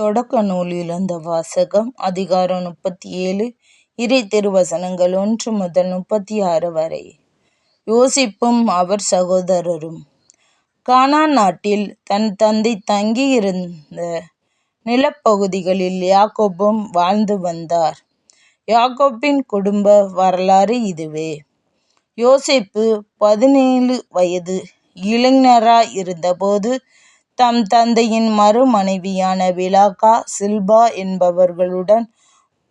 தொடக்க நூலிலிருந்த வாசகம் அதிகாரம் முப்பத்தி ஏழு இறை திருவசனங்கள் ஒன்று முதல் முப்பத்தி ஆறு வரை. யோசிப்பும் அவர் சகோதரரும். கானா நாட்டில் தன் தந்தை தங்கியிருந்த நிலப்பகுதிகளில் யாக்கோபும் வாழ்ந்து வந்தார். யாக்கோப்பின் குடும்ப வரலாறு இதுவே. யோசிப்பு பதினேழு வயது இளைஞராய் இருந்தபோது தம் தந்தையின் மறுமனைவியான விலாகா சில்பா என்பவர்களுடன்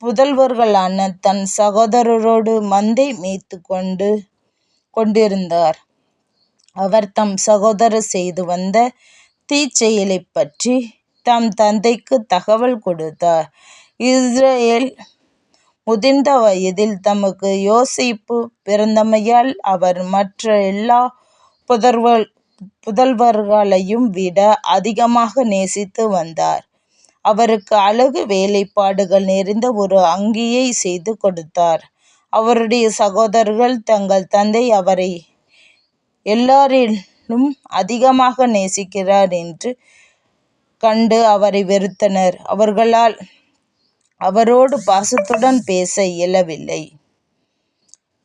புதல்வர்களான தன் சகோதரரோடு மந்தை மேய்த்து கொண்டு கொண்டிருந்தார். அவர் தம் சகோதரர் செய்து வந்த தீச்செயலைப் பற்றி தம் தந்தைக்கு தகவல் கொடுத்தார். இஸ்ரேல் முதிர்ந்த வயதில் தமக்கு யோசிப்பு பிறந்தமையால் அவர் மற்ற எல்லா புதல்வர் புதல்வர்களையும் விட அதிகமாக நேசித்து வந்தார். அவருக்கு அழகு வேலைப்பாடுகள் நிறைந்த ஒரு அங்கியை செய்து கொடுத்தார். அவருடைய சகோதரர்கள் தங்கள் தந்தை அவரை எல்லாரிலும் அதிகமாக நேசிக்கிறார் என்று கண்டு அவரை வெறுத்தனர். அவர்களால் அவரோடு பாசத்துடன் பேச இயலவில்லை.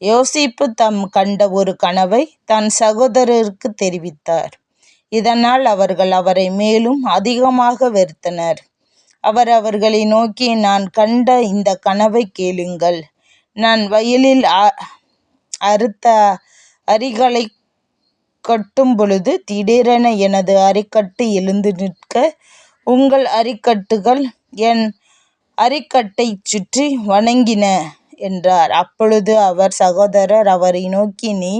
யோசிப்பு தம் கண்ட ஒரு கனவை தன் சகோதரருக்கு தெரிவித்தார். இதனால் அவர்கள் அவரை மேலும் அதிகமாக வெறுத்தனர். அவர் அவர்களை நோக்கி நான் கண்ட இந்த கனவை கேளுங்கள். நான் வயலில் அறுத்த அரிகளை கட்டும் பொழுது திடீரென எனது அரிக்கட்டு எழுந்து நிற்க உங்கள் அரிக்கட்டுகள் என் அரிக்கட்டை சுற்றி வணங்கின. என்றார். அப்பொழுது அவர் சகோதரர் அவரை நோக்கி நீ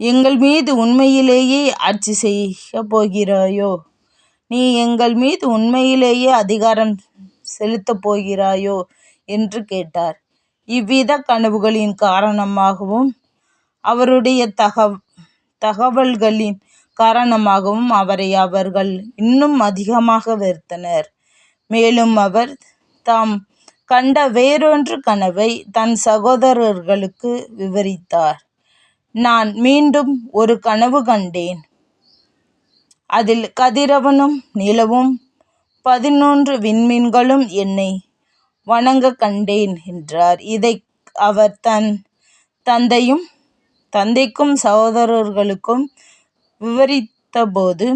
எங்கள் மீது உண்மையிலேயே ஆட்சி செய்ய போகிறாயோ? நீ எங்கள் மீது உண்மையிலேயே அதிகாரம் செலுத்தப் போகிறாயோ? என்று கேட்டார். இவ்வித கனவுகளின் காரணமாகவும் அவருடைய தக தகவல்களின் காரணமாகவும் அவரை அவர்கள் இன்னும் அதிகமாக வெறுத்தனர். மேலும் அவர் தாம் கண்ட வேறொன்று கனவை தன் சகோதரர்களுக்கு விவரித்தார். நான் மீண்டும் ஒரு கனவு கண்டேன். அதில் கதிரவனும் நிலவும் பதினொன்று விண்மீன்களும் என்னை வணங்க கண்டேன் என்றார். இதை அவர் தன் தந்தையும் தந்தைக்கும் சகோதரர்களுக்கும் விவரித்தபோது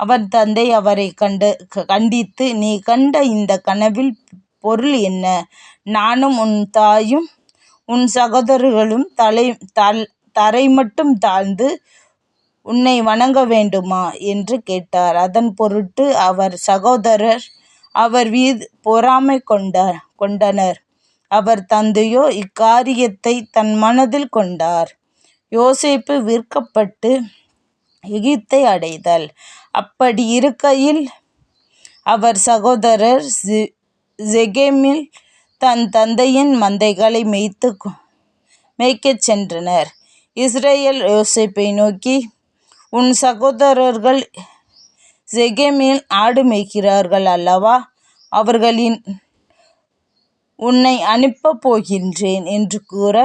அவர் தந்தை அவரை கண்டு கண்டித்து நீ கண்ட இந்த கனவில் பொருள் என்ன? நானும் உன் தாயும் உன் சகோதரர்களும் தலை தல் தரை மட்டும் தாழ்ந்து உன்னை வணங்க வேண்டுமா? என்று கேட்டார். அதன் பொருட்டு அவர் சகோதரர் அவர் மீது பொறாமை கொண்டார் கொண்டனர். அவர் தந்தையோ இக்காரியத்தை தன் மனதில் கொண்டார். யோசிப்பு விற்கப்பட்டு எகிப்தை அடைதல். அப்படி இருக்கையில் அவர் சகோதரர் செகேமில் தன் தந்தையின் மந்தைகளை மேய்த்து மேய்க்கச் சென்றனர். இஸ்ரேல் யோசேப்பை நோக்கி உன் சகோதரர்கள் செகேமில் ஆடு மேய்க்கிறார்கள் அல்லவா? அவர்களின் உன்னை அனுப்பப் போகின்றேன் என்று கூற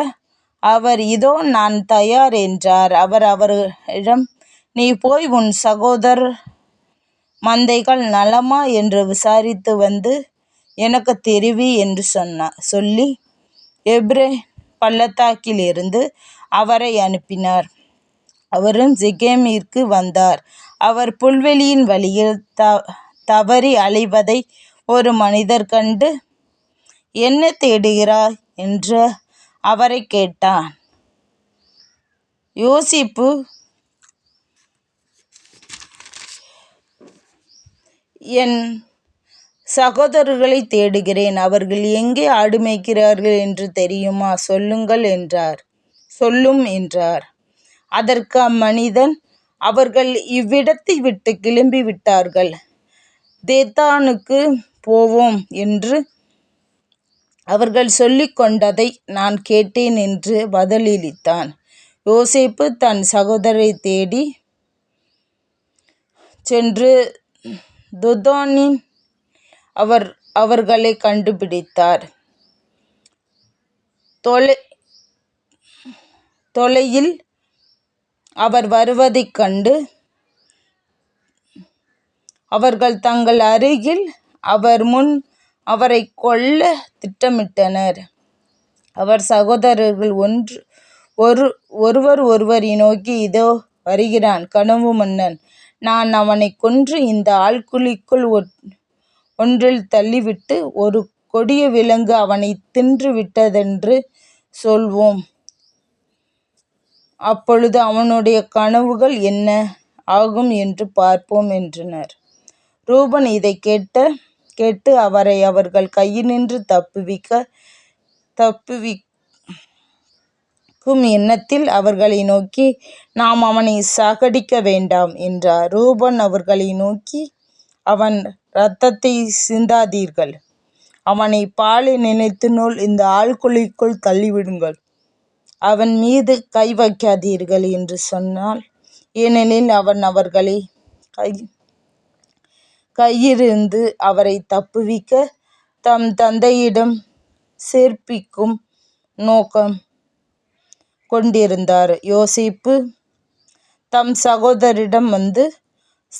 அவர் இதோ நான் தயார் என்றார். அவர் அவரிடம் நீ போய் உன் சகோதரர் மந்தைகள் நலமா? என்று விசாரித்து வந்து எனக்கு தெரிவி என்று சொன்னார் சொல்லி எப்ரே பள்ளத்தாக்கிலிருந்து அவரை அனுப்பினார். அவரும் சிகேமிற்கு வந்தார். அவர் புல்வெளியின் வழியில் த தவறி அலைவதை ஒரு மனிதர் கண்டு என்ன தேடுகிறாய்? என்று அவரை கேட்டான். யோசிப்பு என் சகோதரர்களை தேடுகிறேன். அவர்கள் எங்கே ஆடு மேய்க்கிறார்கள் என்று தெரியுமா? சொல்லுங்கள் என்றார். சொல்லும் என்றார். அதற்கு அம்மனிதன் அவர்கள் இவ்விடத்தை விட்டு கிளம்பி விட்டார்கள். தேத்தானுக்கு போவோம் என்று அவர்கள் சொல்லிக் கொண்டதை நான் கேட்டேன் என்று பதிலளித்தான். யோசேப்பு தன் சகோதரை தேடி சென்று துதானின் அவர் அவர்களை கண்டுபிடித்தார். தொலை தொலையில் அவர் வருவதைக் கண்டு அவர்கள் தங்கள் அருகில் அவர் முன் அவரை கொல்ல திட்டமிட்டனர். அவர் சகோதரர்கள் ஒன்று ஒரு ஒருவர் ஒருவரை நோக்கி இதோ வருகிறான் கனவு மன்னன். நான் அவனை கொன்று இந்த ஆழ்குழிக்குள் ஒன்றில் தள்ளிவிட்டு ஒரு கொடிய விலங்கு அவனை தின்று விட்டதென்று சொல்வோம். அப்பொழுது அவனுடைய கனவுகள் என்ன ஆகும் என்று பார்ப்போம் என்றனர். ரூபன் இதை கேட்ட கேட்டு அவரை அவர்கள் கையினின்று தப்புவிக்க தப்புவிக்கும் எண்ணத்தில் அவர்களை நோக்கி நாம் அவனை சாகடிக்க வேண்டாம் என்றார். ரூபன் அவர்களை நோக்கி அவன் இரத்தத்தை சிந்தாதீர்கள். அவனை பாலை நினைத்தினுள் இந்த ஆழ்குழிக்குள் தள்ளிவிடுங்கள். அவன் மீது கை வைக்காதீர்கள் என்று சொன்னால் ஏனெனில் அவன் அவர்களை கை கையிலிருந்து அவரை தப்புவிக்க தம் தந்தையிடம் சேர்ப்பிக்கும் நோக்கம் கொண்டிருந்தார். யோசிப்பு தம் சகோதரிடம் வந்து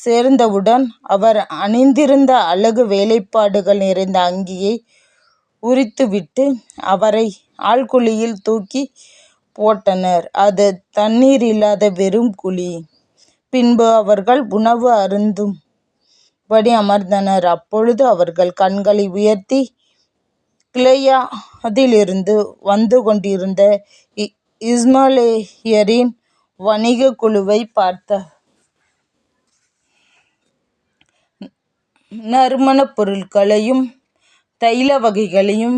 சேர்ந்தவுடன் அவர் அணிந்திருந்த அழகு வேலைப்பாடுகள் நிறைந்த அங்கியை உரித்துவிட்டு அவரை ஆழ்குழியில் தூக்கி போட்டனர். அது தண்ணீர் இல்லாத வெறும் குழி. பின்பு அவர்கள் உணவு அருந்தும்படி அமர்ந்தனர். அப்பொழுது அவர்கள் கண்களை உயர்த்தி கிளையாதிலிருந்து வந்து கொண்டிருந்த இஸ்மலேயரின் வணிக குழுவை பார்த்தார் நறுமணப் பொருட்களையும் தைல வகைகளையும்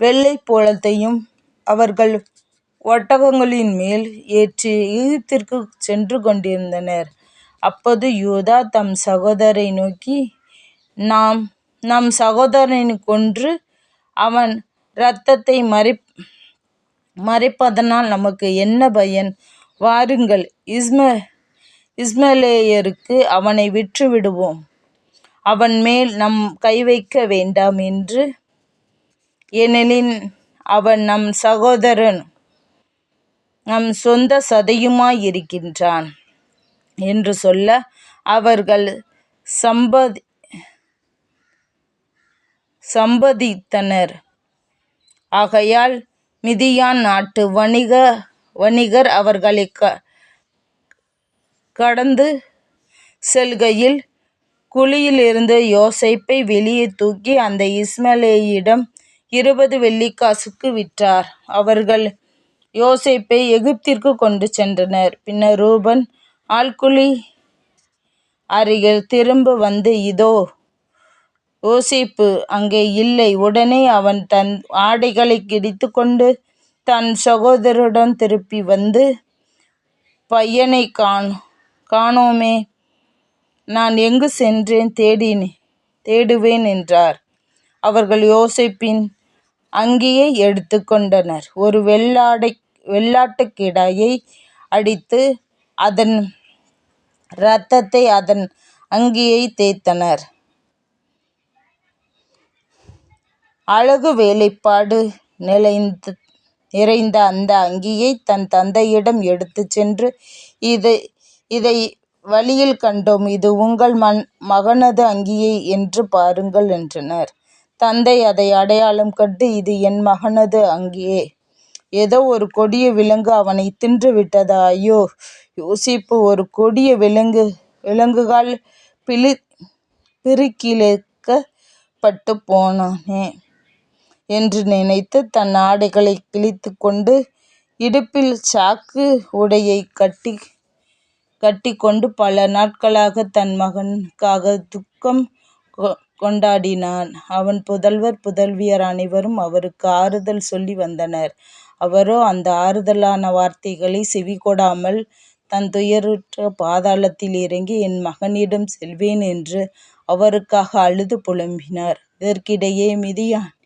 வெள்ளைப் போளத்தையும் அவர்கள் ஒட்டகங்களின் மேல் ஏற்றி எகிப்திற்குச் சென்று கொண்டிருந்தனர். அப்போது யூதா தம் சகோதரை நோக்கி நாம் நம் சகோதரனைக் கொன்று அவன் இரத்தத்தை மறைப்பதனால் நமக்கு என்ன பயன்? வாருங்கள் இஸ்மலேயருக்கு அவனை விற்றுவிடுவோம் அவன் மேல் நம் கை வைக்க வேண்டாம் என்று. ஏனெனில் அவன் நம் சகோதரன் நம் சொந்த சதையுமாயிருக்கின்றான் என்று சொல்ல அவர்கள் சம்பதி சம்பதித்தனர். ஆகையால் மிதியான் நாட்டு வணிக வணிகர் அவர்களை க கடந்து செல்கையில் குழியிலிருந்து யோசேப்பை வெளியே தூக்கி அந்த இஸ்மவேலிடம் இருபது வெள்ளிக்காசுக்கு விற்றார். அவர்கள் யோசேப்பை எகிப்திற்குக் கொண்டு சென்றனர். பின்னர் ரூபன் ஆழ்குழி அருகில் திரும்ப வந்து இதோ. யோசேப்பு அங்கே இல்லை. உடனே அவன் தன் ஆடைகளைக் கிழித்துக்கொண்டு தன் சகோதரரிடம் திரும்பி வந்து பையனைக் காணோமே நான் எங்கு சென்றேன் சென்று தேடுவேன் என்றார். அவர்கள் யோசேப்பின் அங்கியை எடுத்து கொண்டனர். ஒரு வெள்ளாடை வெள்ளாட்டுக்கிடையை அடித்து அதன் இரத்தத்தை அதன் அங்கியை தேய்த்தனர். அழகு வேலைப்பாடு நிலைந்து நிறைந்த அந்த அங்கியை தன் தந்தையிடம் எடுத்து சென்று இதை இதை வழியில் கண்டோம் இது உங்கள் மகனது அங்கியை என்று பாருங்கள் என்றனர். தந்தை அதை அடையாளம் கண்டு இது என் மகனது அங்கியே. ஏதோ ஒரு கொடிய விலங்கு அவனைத் தின்றுவிட்டதா? ஐயோ. யோசேப்பு ஒரு கொடிய விலங்குகால் பிரிக்கிழக்கப்பட்டு போனானே என்று நினைத்து தன் ஆடைகளைக் கிழித்துக்கொண்டு இடுப்பில் சாக்கு உடையைக் கட்டிக்கொண்டு பல நாட்களாக தன் மகனுக்காக துக்கம் கொண்டாடினான். அவன் புதல்வர் புதல்வியர் அனைவரும் அவருக்கு ஆறுதல் சொல்லி வந்தனர். அவரோ அந்த ஆறுதலான வார்த்தைகளை செவிகொடாமல் தன் துயருற்ற பாதாளத்தில் இறங்கி என் மகனிடம் செல்வேன் என்று அவருக்காக அழுது புலம்பினார். இதற்கிடையே மிதியானியர்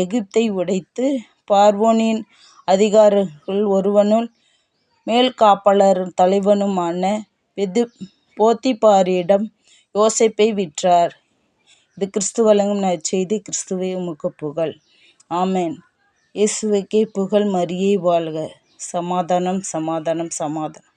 எகிப்தை உடைத்து பார்வோனின் அதிகாரிகளுள் ஒருவனுள் மேல்காப்பாளர் தலைவனுமான போத்திபாரிடம் யோசேப்பை விற்றார். இது கிறிஸ்து வழங்கும் நற்செய்தி. கிறிஸ்துவே உமக்குப் புகழ். ஆமென். இயேசுவைக்கே புகழ் மரியே வாழ்க. சமாதானம் சமாதானம் சமாதானம்.